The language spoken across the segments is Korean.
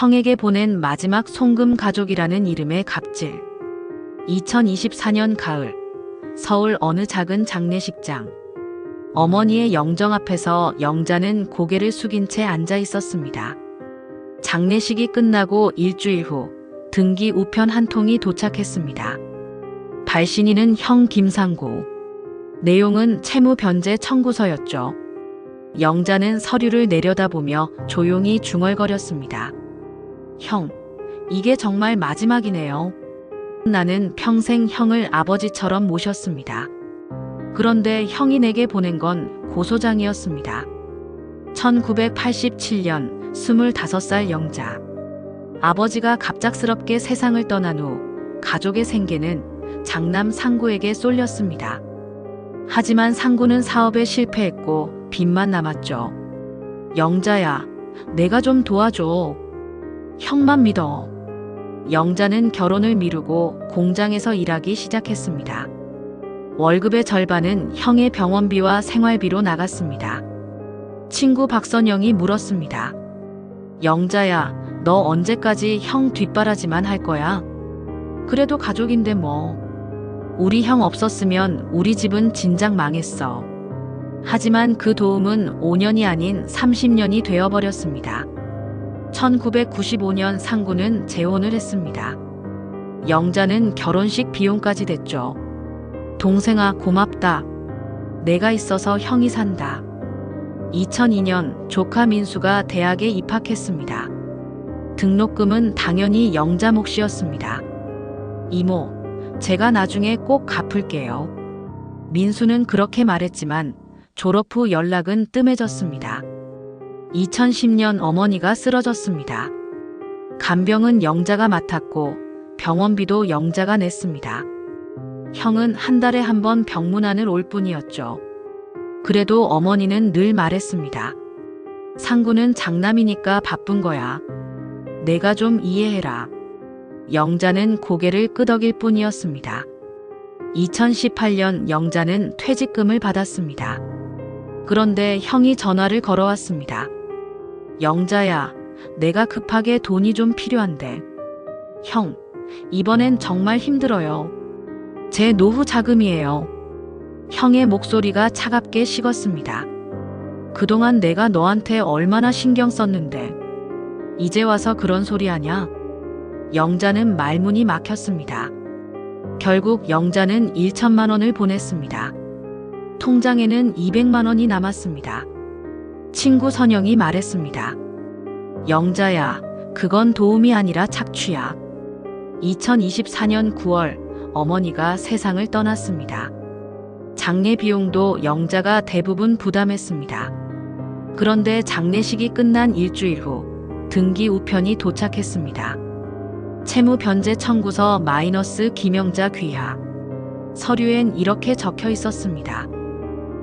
형에게 보낸 마지막 송금 가족이라는 이름의 갑질. 2024년 가을, 서울 어느 작은 장례식장. 어머니의 영정 앞에서 영자는 고개를 숙인 채 앉아 있었습니다. 장례식이 끝나고 일주일 후 등기 우편 한 통이 도착했습니다. 발신인은 형 김상구. 내용은 채무 변제 청구서였죠. 영자는 서류를 내려다보며 조용히 중얼거렸습니다. 형, 이게 정말 마지막이네요. 나는 평생 형을 아버지처럼 모셨습니다. 그런데 형이 내게 보낸 건 고소장이었습니다. 1987년 25살 영자. 아버지가 갑작스럽게 세상을 떠난 후 가족의 생계는 장남 상구에게 쏠렸습니다. 하지만 상구는 사업에 실패했고 빚만 남았죠. 영자야, 내가 좀 도와줘. 형만 믿어. 영자는 결혼을 미루고 공장에서 일하기 시작했습니다. 월급의 절반은 형의 병원비와 생활비로 나갔습니다. 친구 박선영이 물었습니다. 영자야, 너 언제까지 형 뒷바라지만 할 거야? 그래도 가족인데 뭐. 우리 형 없었으면 우리 집은 진작 망했어. 하지만 그 도움은 5년이 아닌 30년이 되어버렸습니다. 1995년 상구는 재혼을 했습니다. 영자는 결혼식 비용까지 됐죠. 동생아 고맙다. 내가 있어서 형이 산다. 2002년 조카 민수가 대학에 입학했습니다. 등록금은 당연히 영자 몫이었습니다. 이모, 제가 나중에 꼭 갚을게요. 민수는 그렇게 말했지만 졸업 후 연락은 뜸해졌습니다. 2010년 어머니가 쓰러졌습니다. 간병은 영자가 맡았고 병원비도 영자가 냈습니다. 형은 한 달에 한 번 병문안을 올 뿐이었죠. 그래도 어머니는 늘 말했습니다. 상구는 장남이니까 바쁜 거야. 내가 좀 이해해라. 영자는 고개를 끄덕일 뿐이었습니다. 2018년 영자는 퇴직금을 받았습니다. 그런데 형이 전화를 걸어왔습니다. 영자야, 내가 급하게 돈이 좀 필요한데. 형, 이번엔 정말 힘들어요. 제 노후 자금이에요. 형의 목소리가 차갑게 식었습니다. 그동안 내가 너한테 얼마나 신경 썼는데. 이제 와서 그런 소리 하냐? 영자는 말문이 막혔습니다. 결국 영자는 1천만 원을 보냈습니다. 통장에는 200만 원이 남았습니다. 친구 선영이 말했습니다. 영자야, 그건 도움이 아니라 착취야. 2024년 9월 어머니가 세상을 떠났습니다. 장례 비용도 영자가 대부분 부담했습니다. 그런데 장례식이 끝난 일주일 후 등기 우편이 도착했습니다. 채무 변제 청구서 마이너스 김영자 귀하. 서류엔 이렇게 적혀 있었습니다.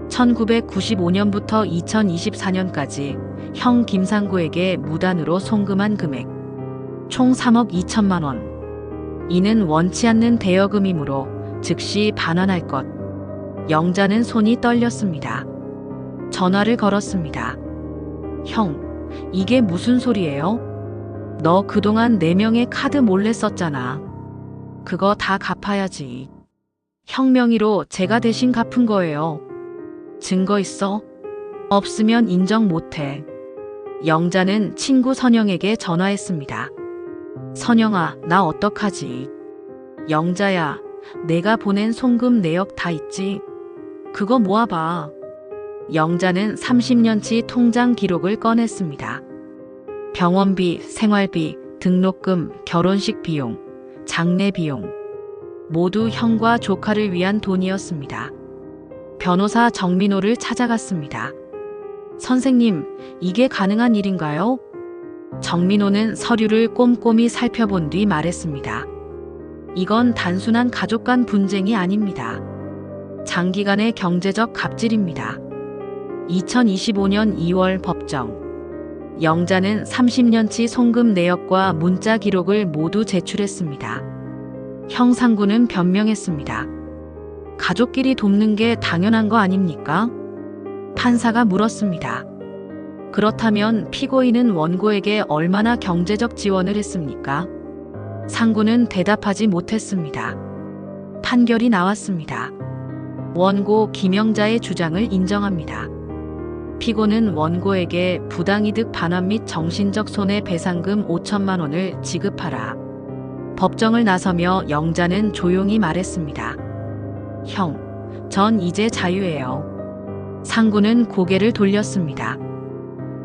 1995년부터 2024년까지 형 김상구에게 무단으로 송금한 금액 총 3억 2천만 원. 이는 원치 않는 대여금이므로 즉시 반환할 것. 영자는 손이 떨렸습니다. 전화를 걸었습니다. 형, 이게 무슨 소리예요? 너 그동안 네 명의 카드 몰래 썼잖아. 그거 다 갚아야지. 형 명의로 제가 대신 갚은 거예요. 증거 있어? 없으면 인정 못해. 영자는 친구 선영에게 전화했습니다. 선영아, 나 어떡하지? 영자야, 내가 보낸 송금 내역 다 있지? 그거 모아봐. 영자는 30년치 통장 기록을 꺼냈습니다. 병원비, 생활비, 등록금, 결혼식 비용, 장례 비용. 모두 형과 조카를 위한 돈이었습니다. 변호사 정민호를 찾아갔습니다. 선생님, 이게 가능한 일인가요? 정민호는 서류를 꼼꼼히 살펴본 뒤 말했습니다. 이건 단순한 가족 간 분쟁이 아닙니다. 장기간의 경제적 갑질입니다. 2025년 2월 법정. 영자는 30년치 송금 내역과 문자 기록을 모두 제출했습니다. 형상구는 변명했습니다. 가족끼리 돕는 게 당연한 거 아닙니까? 판사가 물었습니다. 그렇다면 피고인은 원고에게 얼마나 경제적 지원을 했습니까? 상구는 대답하지 못했습니다. 판결이 나왔습니다. 원고 김영자의 주장을 인정합니다. 피고는 원고에게 부당이득 반환 및 정신적 손해배상금 5천만 원을 지급하라. 법정을 나서며 영자는 조용히 말했습니다. 형, 전 이제 자유예요. 상구는 고개를 돌렸습니다.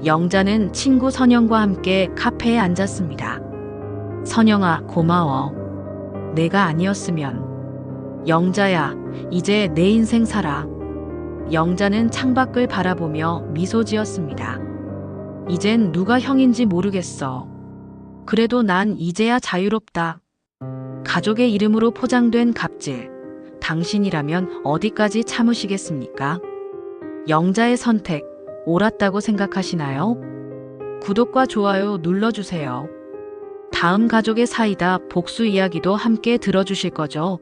영자는 친구 선영과 함께 카페에 앉았습니다. 선영아, 고마워. 내가 아니었으면. 영자야, 이제 내 인생 살아. 영자는 창밖을 바라보며 미소 지었습니다. 이젠 누가 형인지 모르겠어. 그래도 난 이제야 자유롭다. 가족의 이름으로 포장된 갑질. 당신이라면 어디까지 참으시겠습니까? 영자의 선택, 옳았다고 생각하시나요? 구독과 좋아요 눌러주세요. 다음 가족의 사이다 복수 이야기도 함께 들어주실 거죠?